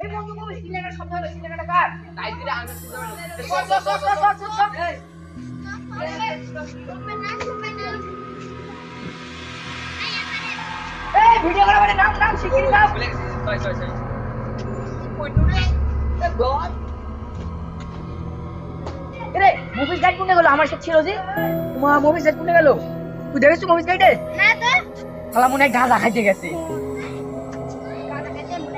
মানে গাইড কোনে গেল আমার সাথে ছিল যে মা মুভিস গাইড কোনে গেল তুই দেখেছিস মুভিস গাইডে শালা মনে হয় খাইতে গেছে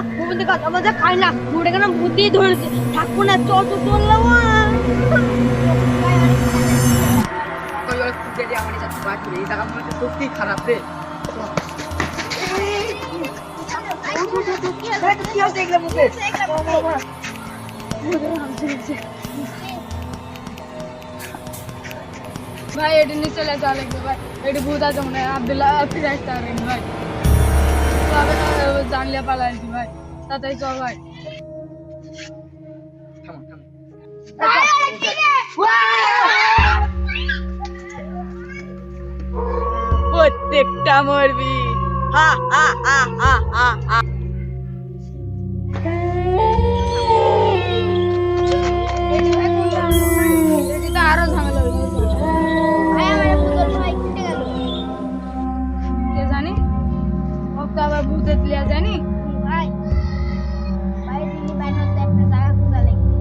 না ওখানে কথা বলতে খাই না মুড়ে কেন বুদ্ধি ধরেছে। থাকব না, চল তো চললাম আমার সত্যি খারাপ রে কি হচ্ছে ভূত না জানলে ভাই। চল ভাই প্রত্যেকটা মরবি। হা হা হা হা। তো আবার ভূতের লিয়া জানি। ভাই ভাই ভাই হতে একটা জায়গা খোঁজা লাগবে।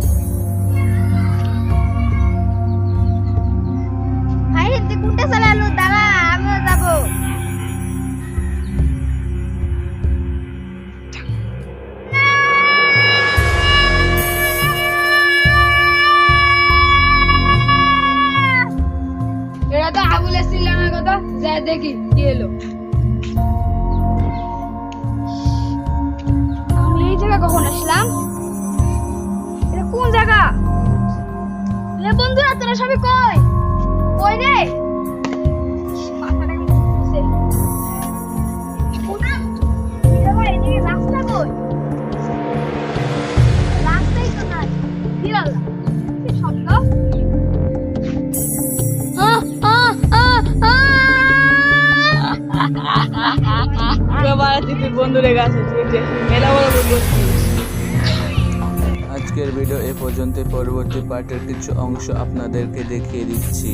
ভাই তুই কোনটা চালালো দাঁড়া আমিও যাব। এটা তো আবুলের কথা দেখি কি এলো কখন আসলাম? এটা কোন জায়গা? রে বন্ধুরা তোরা সবাই কই? কই রে! বন্ধুরে গাছে বন্ধু আজকের ভিডিও এ পর্যন্ত পরবর্তী পার্টের কিছু অংশ আপনাদেরকে দেখিয়ে দিচ্ছি।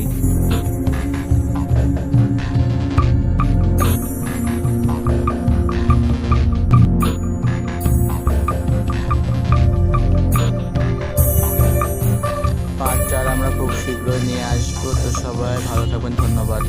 পার্ট চার আমরা খুব শীঘ্রই নিয়ে আসব। তো সবাই ভালো থাকবেন ধন্যবাদ।